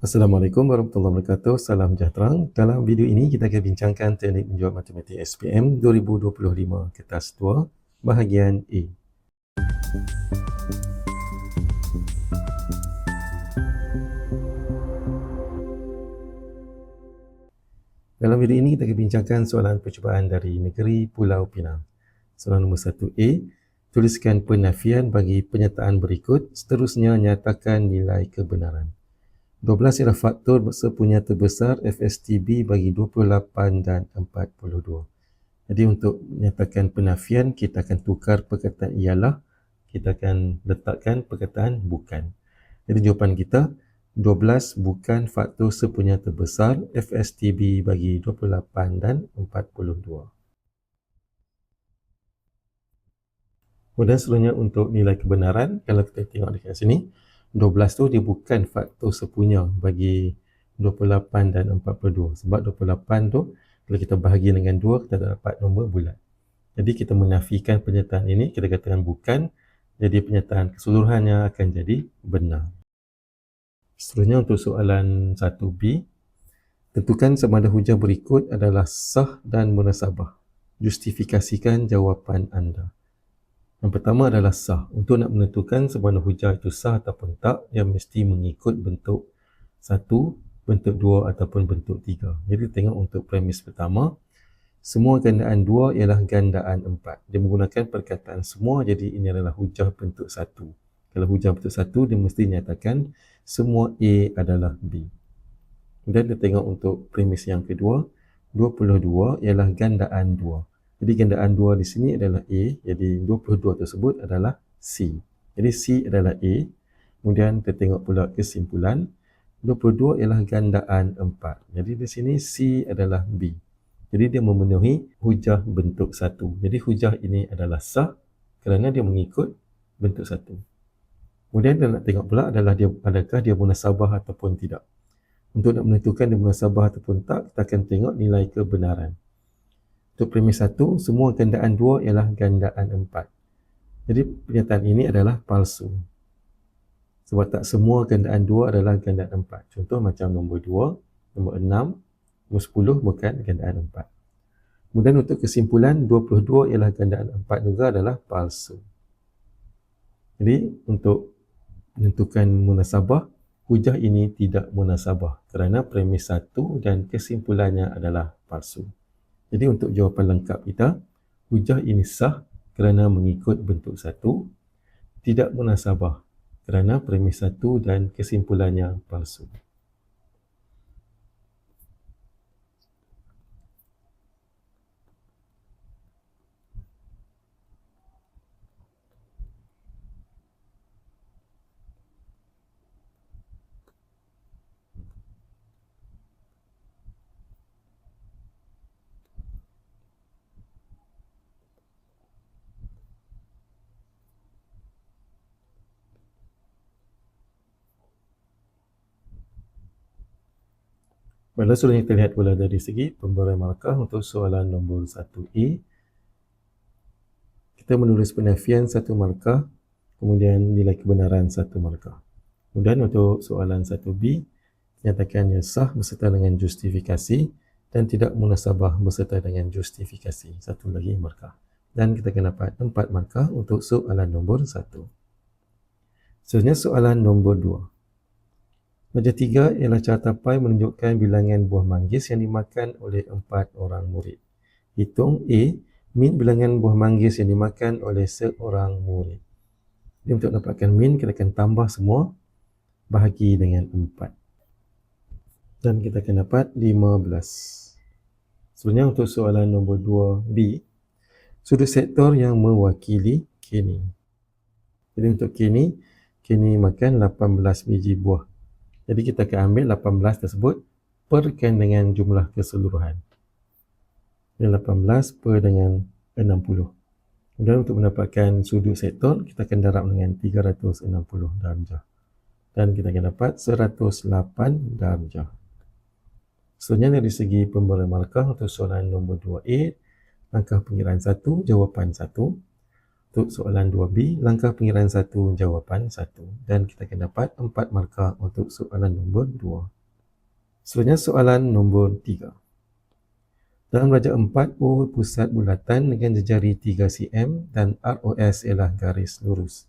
Assalamualaikum warahmatullahi wabarakatuh. Salam sejahtera. Dalam video ini kita akan bincangkan teknik menjawab matematik SPM 2025 kertas 2 bahagian A. Dalam video ini kita akan bincangkan soalan percubaan dari negeri Pulau Pinang. Soalan nombor 1A, tuliskan penafian bagi penyertaan berikut, seterusnya nyatakan nilai kebenaran. 12 ialah faktor sepunya terbesar FSTB bagi 28 dan 42. Jadi untuk menyatakan penafian, kita akan tukar perkataan ialah, kita akan letakkan perkataan bukan. Jadi jawapan kita, 12 bukan faktor sepunya terbesar FSTB bagi 28 dan 42. Kemudian selanjutnya untuk nilai kebenaran, kalau kita tengok dekat sini, 12 tu dia bukan faktor sepunya bagi 28 dan 42 sebab 28 tu kalau kita bahagi dengan 2 kita dapat nombor bulat. Jadi kita menafikan penyertaan ini kita katakan bukan jadi penyertaan keseluruhannya akan jadi benar. Seterusnya untuk soalan 1B tentukan sama ada hujah berikut adalah sah dan munasabah. Justifikasikan jawapan anda yang pertama adalah sah. Untuk nak menentukan sebuah hujah itu sah ataupun tak, dia mesti mengikut bentuk satu, bentuk dua ataupun bentuk tiga. Jadi tengok untuk premis pertama, semua gandaan dua ialah gandaan empat. Dia menggunakan perkataan semua, jadi ini adalah hujah bentuk satu. Kalau hujah bentuk satu, dia mesti nyatakan semua A adalah B. Kemudian kita tengok untuk premis yang kedua, 22 ialah gandaan dua. Jadi gandaan 2 di sini adalah A. Jadi 22 tersebut adalah C. Jadi C adalah A. Kemudian kita tengok pula kesimpulan. 22 ialah gandaan 4. Jadi di sini C adalah B. Jadi dia memenuhi hujah bentuk 1. Jadi hujah ini adalah sah kerana dia mengikut bentuk 1. Kemudian kita nak tengok pula adalah dia adakah dia munasabah ataupun tidak. Untuk nak menentukan dia munasabah ataupun tak, kita akan tengok nilai kebenaran. Untuk premis satu, semua gandaan dua ialah gandaan empat. Jadi pernyataan ini adalah palsu. Sebab tak semua gandaan dua adalah gandaan empat. Contoh macam nombor dua, nombor enam, nombor sepuluh bukan gandaan empat. Kemudian untuk kesimpulan, 22 ialah gandaan empat juga adalah palsu. Jadi untuk menentukan munasabah, hujah ini tidak munasabah kerana premis satu dan kesimpulannya adalah palsu. Jadi untuk jawapan lengkap kita, hujah ini sah kerana mengikut bentuk satu, tidak munasabah kerana premis satu dan kesimpulannya palsu. Baiklah, sudah kita lihat pula dari segi pemberian markah untuk soalan nombor 1A. Kita menulis penafian satu markah, kemudian nilai kebenaran satu markah. Kemudian untuk soalan 1B, nyatakan yang sah beserta dengan justifikasi dan tidak munasabah beserta dengan justifikasi. Satu lagi markah. Dan kita akan dapat empat markah untuk soalan nombor 1. Seterusnya soalan nombor 2. Wajah tiga ialah carta pai menunjukkan bilangan buah manggis yang dimakan oleh empat orang murid. Hitung A, min bilangan buah manggis yang dimakan oleh seorang murid. Jadi untuk dapatkan min, kita akan tambah semua bahagi dengan empat. Dan kita akan dapat lima belas. Sebenarnya untuk soalan nombor dua B, sudut sektor yang mewakili kini. Jadi untuk kini, kini makan lapan belas biji buah jadi kita akan ambil 18 tersebut perkan dengan jumlah keseluruhan. Ini 18 per dengan 60. Kemudian untuk mendapatkan sudut sektor, kita akan darab dengan 360 darjah. Dan kita akan dapat 108 darjah. Seterusnya dari segi pemberian markah untuk soalan nombor 2A, langkah pengiraan 1, jawapan 1. Untuk soalan 2B, langkah pengiraan 1 jawapan 1 dan kita akan dapat 4 markah untuk soalan nombor 2. Selanjutnya soalan nombor 3. Dalam rajak 4, O pusat bulatan dengan jejari 3 cm dan ROS ialah garis lurus.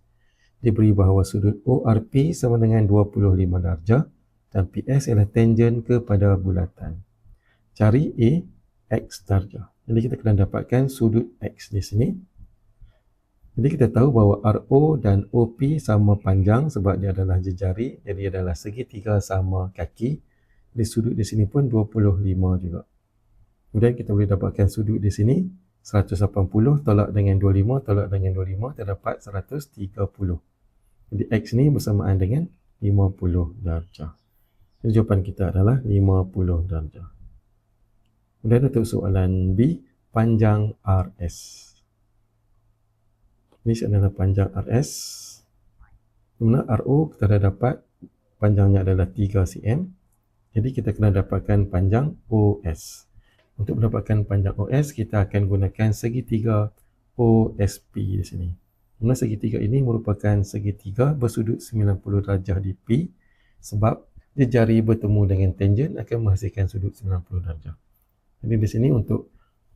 Diberi bahawa sudut ORP sama dengan 25 darjah dan PS ialah tangent kepada bulatan. Cari A, X darjah. Jadi kita kena dapatkan sudut X di sini. Jadi kita tahu bahawa RO dan OP sama panjang sebab dia adalah jejari. Jadi adalah segitiga sama kaki. Di sudut di sini pun 25 juga. Kemudian kita boleh dapatkan sudut di sini 180 tolak dengan 25 tolak dengan 25 terdapat 130. Jadi X ni bersamaan dengan 50 darjah. Jadi jawapan kita adalah 50 darjah. Kemudian untuk soalan B, panjang RS. Ini adalah panjang RS. Kemudian RO kita dah dapat panjangnya adalah 3 cm. Jadi kita kena dapatkan panjang OS. Untuk mendapatkan panjang OS, kita akan gunakan segitiga OSP di sini. Kemudian segitiga ini merupakan segitiga bersudut 90 darjah di P sebab jari bertemu dengan tangent akan menghasilkan sudut 90 darjah. Jadi di sini untuk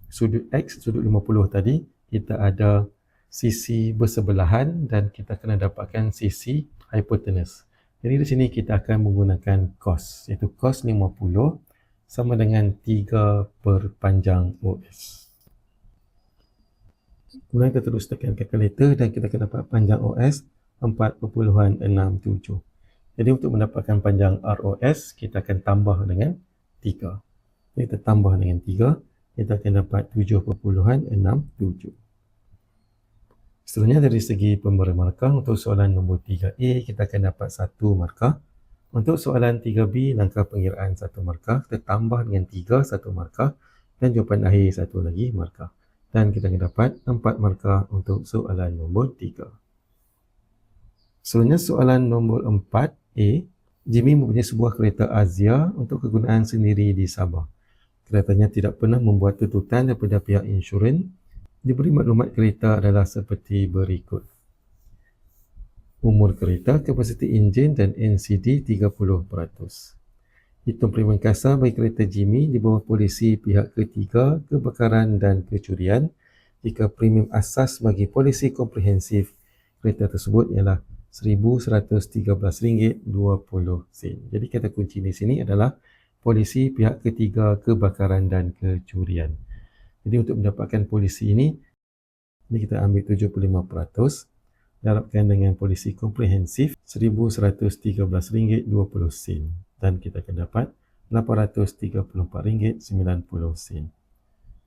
sudut X, sudut 50 tadi, kita ada sisi bersebelahan dan kita kena dapatkan sisi hypotenuse. Jadi di sini kita akan menggunakan cos, iaitu cos 50 sama dengan 3 per panjang OS. Kemudian kita terus tekan calculator dan kita akan dapat panjang OS 4.67. Jadi untuk mendapatkan panjang ROS, kita akan tambah dengan 3. Jadi kita tambah dengan 3, kita akan dapat 7.67. Seterusnya dari segi pemberi markah untuk soalan nombor 3A kita akan dapat satu markah. Untuk soalan 3B langkah pengiraan satu markah kita tambah dengan 3 satu markah dan jawapan akhir satu lagi markah. Dan kita akan dapat 4 markah untuk soalan nombor 3. Seterusnya soalan nombor 4A Jimmy mempunyai sebuah kereta Azia untuk kegunaan sendiri di Sabah. Keretanya tidak pernah membuat tututan daripada pihak insurans diberi maklumat kereta adalah seperti berikut. Umur kereta, kapasiti enjin dan NCD 30%. Hitung premium kasar bagi kereta Jimmy di bawah polisi pihak ketiga, kebakaran dan kecurian. Jika premium asas bagi polisi komprehensif kereta tersebut ialah RM1,113.20. Jadi kata kunci di sini adalah polisi pihak ketiga, kebakaran dan kecurian. Jadi untuk mendapatkan polisi ini, ini kita ambil 75%, darabkan dengan polisi komprehensif RM1,113.20 dan kita akan dapat RM834.90.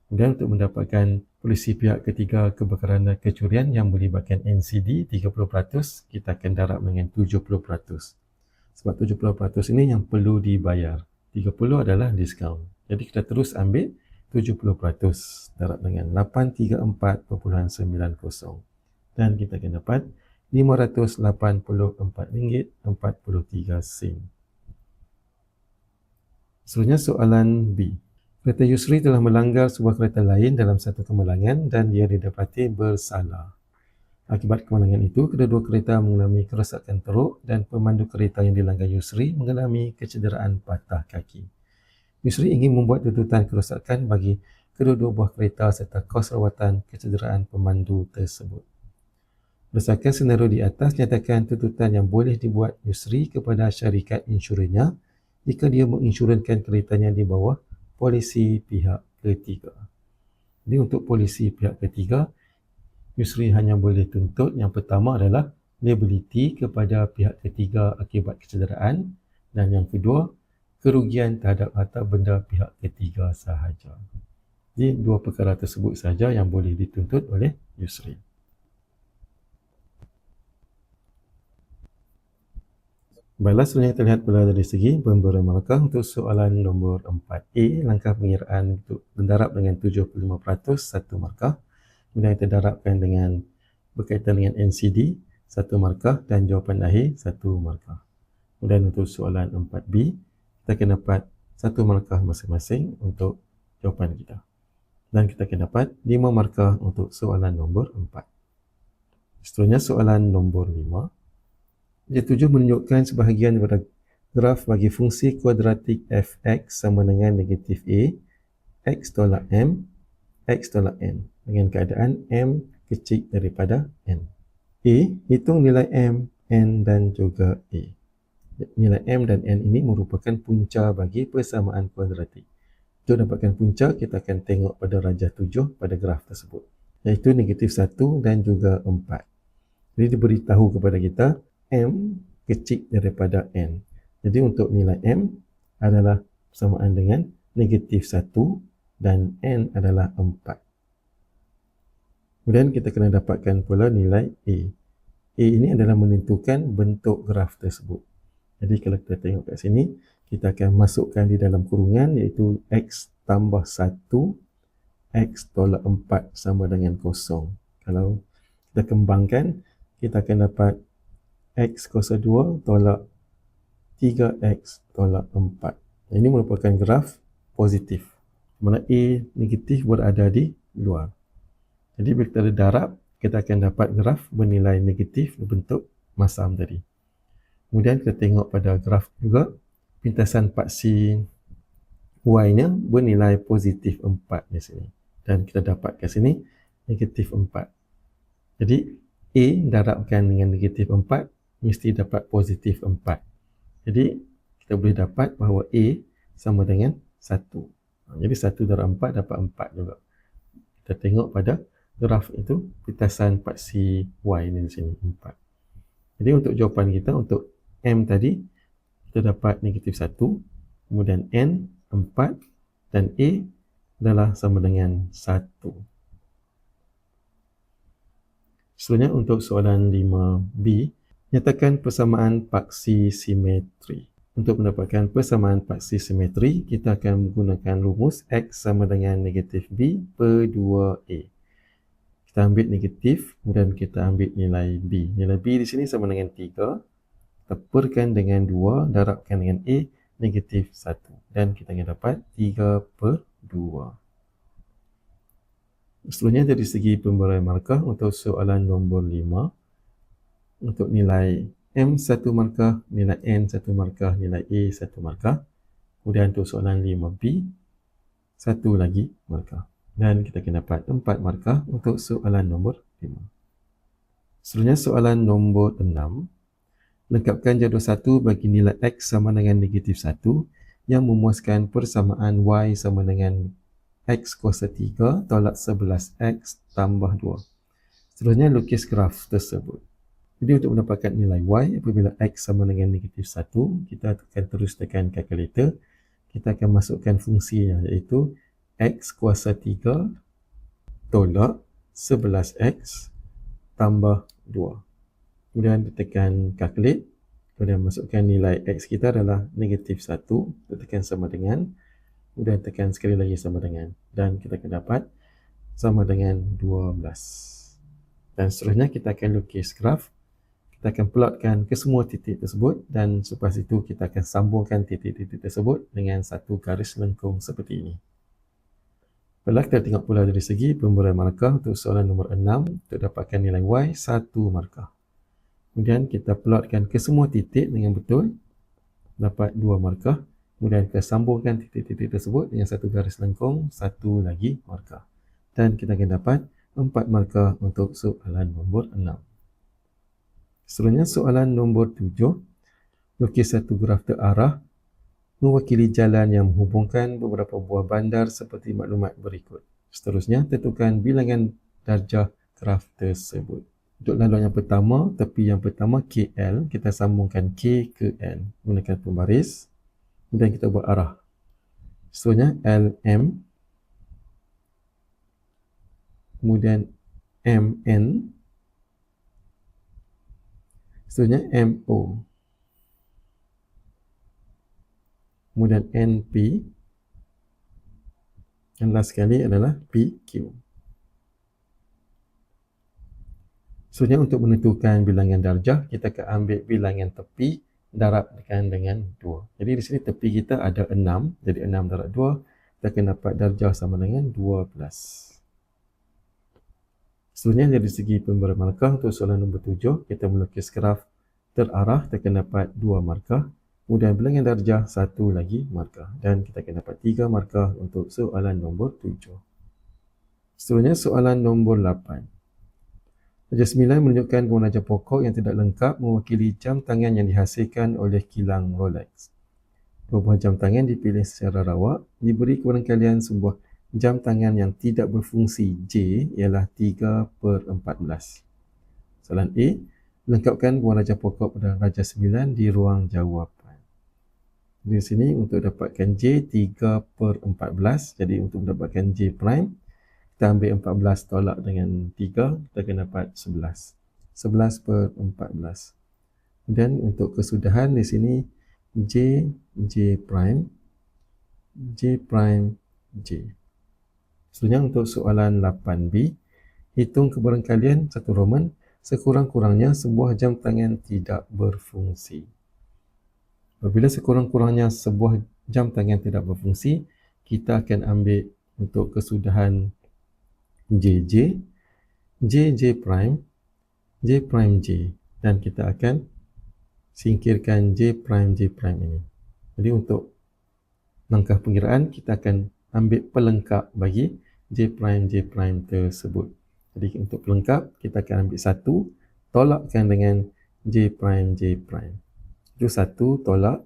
Dan untuk mendapatkan polisi pihak ketiga kebakaran dan kecurian yang melibatkan NCD 30%, kita akan darab dengan 70%. Sebab 70% ini yang perlu dibayar. 30 adalah diskaun. Jadi kita terus ambil 70% darab dengan 834.90 dan kita akan dapat RM584.43 Selanjutnya soalan B Kereta Yusri telah melanggar sebuah kereta lain dalam satu kemalangan dan dia didapati bersalah. Akibat kemalangan itu, kedua-dua kereta mengalami kerosakan teruk dan pemandu kereta yang dilanggar Yusri mengalami kecederaan patah kaki. Yusri ingin membuat tuntutan kerosakan bagi kedua-dua buah kereta serta kos rawatan kecederaan pemandu tersebut. Berdasarkan senario di atas, nyatakan tuntutan yang boleh dibuat Yusri kepada syarikat insurannya jika dia menginsurankan keretanya di bawah polisi pihak ketiga. Jadi untuk polisi pihak ketiga, Yusri hanya boleh tuntut yang pertama adalah liability kepada pihak ketiga akibat kecederaan dan yang kedua kerugian terhadap harta benda pihak ketiga sahaja. Jadi dua perkara tersebut sahaja yang boleh dituntut oleh Yusri. Baiklah, sebenarnya terlihat pula dari segi pemberian markah untuk soalan nombor 4A, langkah pengiraan untuk mendarab dengan 75% satu markah. Kemudian kita darabkan dengan berkaitan dengan NCD, satu markah dan jawapan akhir, satu markah. Kemudian untuk soalan 4B, kita akan dapat satu markah masing-masing untuk jawapan kita. Dan kita akan dapat lima markah untuk soalan nombor empat. Seterusnya soalan nombor 5. Dia tujuh menunjukkan sebahagian daripada graf bagi fungsi kuadratik fx sama dengan negatif a, x tolak m, x tolak n dengan keadaan m kecil daripada n. A, hitung nilai m, n dan juga a. Nilai m dan n ini merupakan punca bagi persamaan kuadratik. Untuk dapatkan punca, kita akan tengok pada rajah 7 pada graf tersebut. Iaitu negatif 1 dan juga 4. Jadi diberitahu kepada kita M kecil daripada N. Jadi untuk nilai M adalah persamaan dengan negatif 1 dan N adalah 4. Kemudian kita kena dapatkan pula nilai A. A ini adalah menentukan bentuk graf tersebut. Jadi kalau kita tengok kat sini, kita akan masukkan di dalam kurungan iaitu x tambah 1 x tolak 4 sama dengan kosong. Kalau kita kembangkan, kita akan dapat x kuasa 2 tolak 3x tolak 4. Ini merupakan graf positif. Mana A negatif berada di luar. Jadi bila kita darab, kita akan dapat graf bernilai negatif berbentuk masam tadi. Kemudian kita tengok pada graf juga pintasan paksi Y-nya bernilai positif 4 di sini. Dan kita dapat kat sini negatif 4. Jadi A darabkan dengan negatif 4 mesti dapat positif 4. Jadi kita boleh dapat bahawa A sama dengan 1. Jadi 1 darab 4 dapat 4 juga. Kita tengok pada graf itu pintasan paksi Y ni di sini 4. Jadi untuk jawapan kita untuk M tadi kita dapat negatif 1 kemudian N 4 dan A adalah sama dengan 1 seterusnya untuk soalan 5B nyatakan persamaan paksi simetri. Untuk mendapatkan persamaan paksi simetri kita akan menggunakan rumus X sama dengan negatif B per 2A kita ambil negatif kemudian kita ambil nilai B. Nilai B di sini sama dengan 3 tepurkan dengan 2 darabkan dengan A negatif 1 dan kita akan dapat 3 per 2 seterusnya dari segi pemberian markah untuk soalan nombor 5 untuk nilai M1 markah, nilai N1 markah, nilai A1 markah. Kemudian untuk soalan 5B satu lagi markah. Dan kita akan dapat 4 markah untuk soalan nombor 5 seterusnya soalan nombor 6 lengkapkan jadual satu bagi nilai x sama dengan negatif 1 yang memuaskan persamaan y sama dengan x kuasa 3 tolak 11x tambah 2. Seterusnya lukis graf tersebut. Jadi untuk mendapatkan nilai y apabila x sama dengan negatif 1, kita akan terus tekan kalkulator. Kita akan masukkan fungsinya iaitu x kuasa 3 tolak 11x tambah 2 kemudian ditekan calculate. Kemudian masukkan nilai x kita adalah negatif 1 kita tekan sama dengan. Kemudian tekan sekali lagi sama dengan. Dan kita akan dapat sama dengan 12 dan seterusnya kita akan lukis graf. Kita akan plotkan ke semua titik tersebut. Dan selepas itu kita akan sambungkan titik-titik tersebut dengan satu garis lengkung seperti ini. Baiklah kita tengok pula dari segi pemberian markah untuk soalan nombor 6 untuk dapatkan nilai y 1 markah Kemudian kita plotkan ke semua titik dengan betul. Dapat dua markah. Kemudian kita sambungkan titik-titik tersebut dengan satu garis lengkung, satu lagi markah. Dan kita akan dapat empat markah untuk soalan nombor enam. Seterusnya soalan nombor tujuh. Lukis satu graf terarah mewakili jalan yang menghubungkan beberapa buah bandar seperti maklumat berikut. Seterusnya, tentukan bilangan darjah graf tersebut. Untuk laluan yang pertama, tepi yang pertama KL, kita sambungkan K ke L menggunakan pembaris. Kemudian kita buat arah. Seterusnya LM. Kemudian MN. Seterusnya MO. Kemudian NP. Dan last sekali adalah PQ. Sebenarnya untuk menentukan bilangan darjah, kita akan ambil bilangan tepi darabkan dengan 2. Jadi di sini tepi kita ada 6. Jadi 6 darab 2, kita akan dapat darjah sama dengan 12. Seterusnya dari segi pemberian markah untuk soalan nombor tujuh, kita melukis graf terarah, kita akan dapat dua markah. Kemudian bilangan darjah, satu lagi markah. Dan kita akan dapat tiga markah untuk soalan nombor tujuh. Seterusnya soalan nombor lapan. Darjah sembilan menunjukkan guna pokok yang tidak lengkap mewakili jam tangan yang dihasilkan oleh kilang Rolex. Dua buah jam tangan dipilih secara rawak, diberi kepada kalian sebuah jam tangan yang tidak berfungsi J ialah 3 per 14. Soalan A, lengkapkan raja pokok pada raja 9 di ruang jawapan. Di sini untuk dapatkan J 3 per 14, jadi untuk mendapatkan J prime, kita ambil 14 tolak dengan 3, kita akan dapat 11. 11 per 14. Dan untuk kesudahan di sini, J, J prime, J prime, J. Seterusnya untuk soalan 8B, hitung kebaran kalian satu Roman sekurang-kurangnya sebuah jam tangan tidak berfungsi. Apabila sekurang-kurangnya sebuah jam tangan tidak berfungsi, kita akan ambil untuk kesudahan JJ, JJ prime, J prime J dan kita akan singkirkan J prime J prime ini. Jadi untuk langkah pengiraan kita akan ambil pelengkap bagi J prime J prime tersebut. Jadi untuk pelengkap kita akan ambil satu tolakkan dengan J prime J prime. Itu satu tolak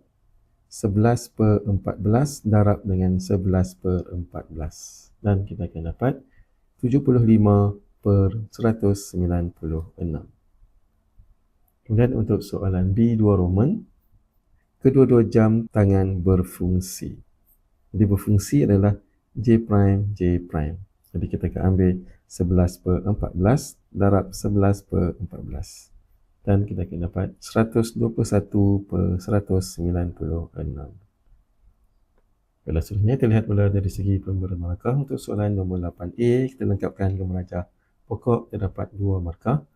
11 per 14 darab dengan 11 per 14. Dan kita akan dapat 75 per 196. Kemudian untuk soalan B2 Roman, kedua-dua jam tangan berfungsi. Jadi berfungsi adalah J J. Jadi kita akan ambil 11 per 14 darab 11 per 14. Dan kita akan dapat 121 per 196. Bila seterusnya kita lihat pula dari segi pemberian markah untuk soalan nombor 8A kita lengkapkan gemerajah pokok kita dapat 2 markah.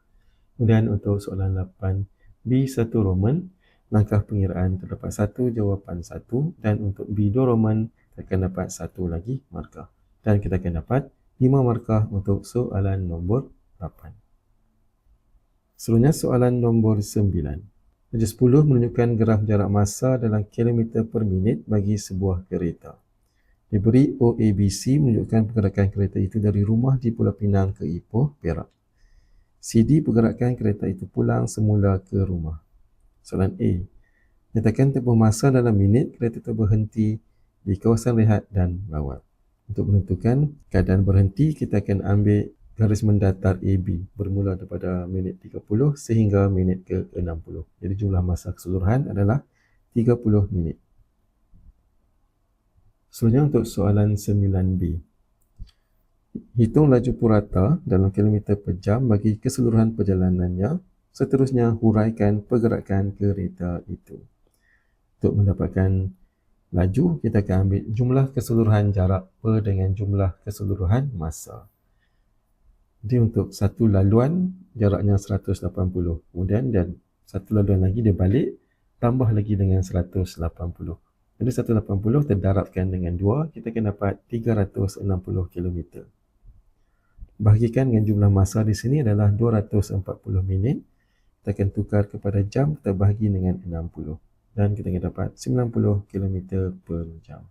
Kemudian untuk soalan 8B1 Roman langkah pengiraan terdapat satu jawapan satu dan untuk B2 Roman kita akan dapat satu lagi markah. Dan kita akan dapat lima markah untuk soalan nombor 8. Seterusnya soalan nombor 9. Kerja 10 menunjukkan graf jarak masa dalam kilometer per minit bagi sebuah kereta. Diberi OABC menunjukkan pergerakan kereta itu dari rumah di Pulau Pinang ke Ipoh, Perak. CD pergerakan kereta itu pulang semula ke rumah. Soalan A. Nyatakan tempoh masa dalam minit kereta itu berhenti di kawasan rehat dan rawat. Untuk menentukan keadaan berhenti, kita akan ambil garis mendatar AB bermula daripada minit 30 sehingga minit ke-60. Jadi jumlah masa keseluruhan adalah 30 minit. Selanjutnya untuk soalan 9B. Hitung laju purata dalam kilometer per jam bagi keseluruhan perjalanannya. Seterusnya huraikan pergerakan kereta itu. Untuk mendapatkan laju kita akan ambil jumlah keseluruhan jarak per dengan jumlah keseluruhan masa. Jadi untuk satu laluan jaraknya 180. Kemudian dan satu laluan lagi dia balik tambah lagi dengan 180. Jadi 180 terdarabkan dengan 2 kita akan dapat 360 km. Bahagikan dengan jumlah masa di sini adalah 240 minit. Kita akan tukar kepada jam kita bahagi dengan 60 dan kita akan dapat 90 km per jam.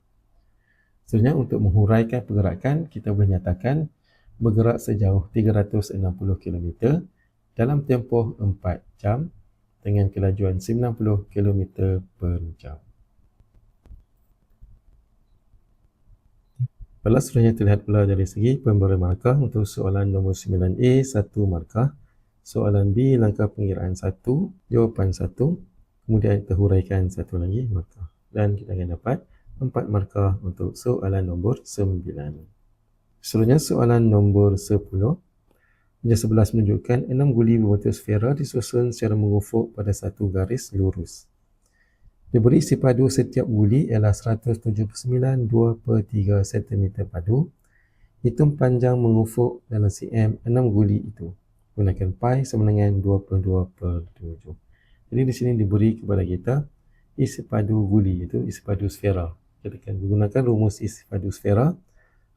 Sebenarnya untuk menghuraikan pergerakan, kita boleh nyatakan bergerak sejauh 360 km dalam tempoh 4 jam dengan kelajuan 90 km per jam. Pada seterusnya terlihat pula dari segi pemberian markah untuk soalan nombor 9A, 1 markah. Soalan B, langkah pengiraan 1, jawapan 1 kemudian kita huraikan satu lagi markah dan kita akan dapat empat markah untuk soalan nombor sembilan. Seterusnya soalan nombor sepuluh. Jasa sebelas menunjukkan enam guli berbentuk sfera disusun secara mengufuk pada satu garis lurus. Diberi isi padu setiap guli ialah 179 2 per 3 cm padu. Hitung panjang mengufuk dalam cm enam guli itu. Gunakan pi sama dengan 22 per 7. Jadi di sini diberi kepada kita isi padu guli itu isi padu sfera. Kita akan menggunakan rumus isi padu sfera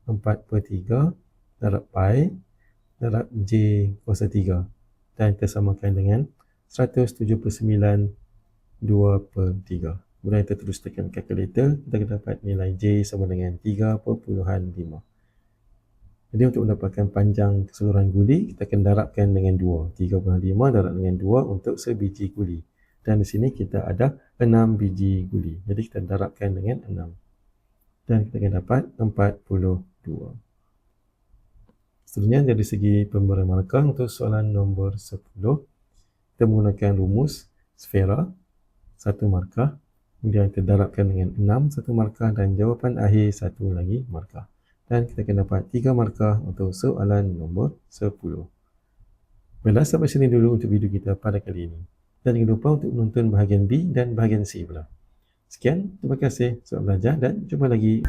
4 per 3 darab pi darab J kuasa 3 dan kita samakan dengan 179 2 per 3. Kemudian kita terus tekan kalkulator, kita akan dapat nilai J sama dengan 3.5. Jadi untuk mendapatkan panjang keseluruhan guli, kita akan darabkan dengan 2. 3.5 darab dengan 2 untuk sebiji guli. Dan di sini kita ada 6 biji guli. Jadi kita darabkan dengan 6. Dan kita akan dapat 42. Seterusnya dari segi pemberian markah untuk soalan nombor 10, kita menggunakan rumus sfera, satu markah, Kemudian kita darabkan dengan 6 satu markah dan jawapan akhir satu lagi markah. Dan kita akan dapat 3 markah untuk soalan nombor 10. Baiklah sampai sini dulu untuk video kita pada kali ini. Dan jangan lupa untuk menonton bahagian B dan bahagian C pula. Sekian, terima kasih selamat belajar dan jumpa lagi.